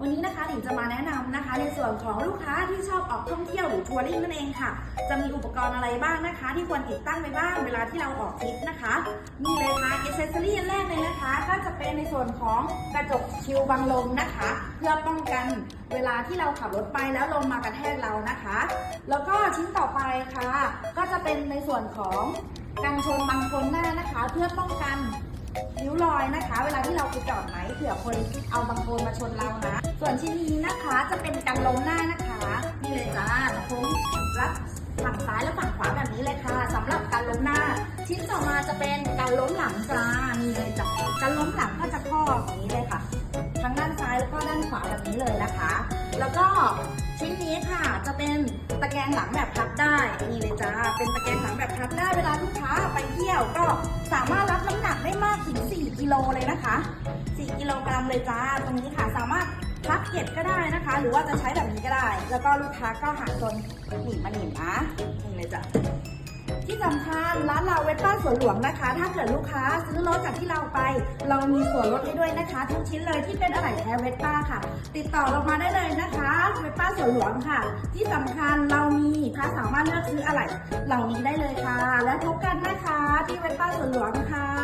วันนี้นะคะหลิงจะมาแนะนำนะคะ ในส่วนของลูกค้าที่ชอบออกท่องเที่ยวหรือทัวริ่งนั่นเองค่ะ จะมีอุปกรณ์อะไรบ้างนะคะ ที่ควรติดตั้งไปบ้างเวลาที่เราออกทริปนะคะนี่เลยค่ะอิเซอรี่แรกเลยนะคะ ก็จะเป็นในส่วนของกระจกชิวบังลมนะคะ เพื่อป้องกันเวลาที่เราขับรถไปแล้วลมมากระแทกเรานะคะ แล้วก็ชิ้นต่อไปค่ะ ก็จะเป็นในส่วนของกันชนบังคนหน้านะคะ เพื่อป้องกัน ริ้วรอยนะคะ เวลาที่เราไปจอดไหมเผื่อคนเอาบางโคลนมาชนเรานะ ส่วนชิ้นนี้นะคะจะเป็นกันล้มหน้านะคะนี่เลยจ้าโค้งรับฝั่งซ้ายและฝั่งขวาแบบนี้เลยค่ะสำหรับการล้มหน้า ชิ้นต่อมาจะเป็นการล้มหลังจ้านี่เลยจ้ะการล้มหลังก็จะข้ออย่างนี้เลยค่ะ ทั้งด้านซ้ายแล้วก็ด้านขวาแบบนี้เลยนะคะ แล้วก็ชิ้นนี้ค่ะจะเป็นตะแกรงหลังแบบพับได้นี่เลยจ้าเป็นตะแกรงหลังแบบพับได้เวลาลูกค้าไปเที่ยวก็สามารถ ได้มากถึง 4 กิโลเลยนะคะ 4 กิโลกรัมเลยจ้า ตรงนี้ค่ะสามารถพับเก็บก็ได้นะคะ หรือว่าจะใช้แบบนี้ก็ได้ แล้วก็ลูกค้าก็หาจนหนีบมาหนีบนะนี่เลยจ้ะที่สำคัญร้านเราเวสป้าสวนหลวงนะคะ ถ้าเกิดลูกค้าซื้อรถจากที่เราไป เรามีส่วนลดให้ด้วยนะคะ ทุกชิ้นเลยที่เป็นอะไหล่แท้เวสป้าค่ะ ติดต่อเรามาได้เลยนะคะเวสป้าสวนหลวงค่ะ ที่สำคัญเรามีค้าสามารถเลือกซื้ออะไหล่เหล่านี้ได้เลยค่ะ และพบกันนะคะที่เวสป้าสวนหลวงค่ะ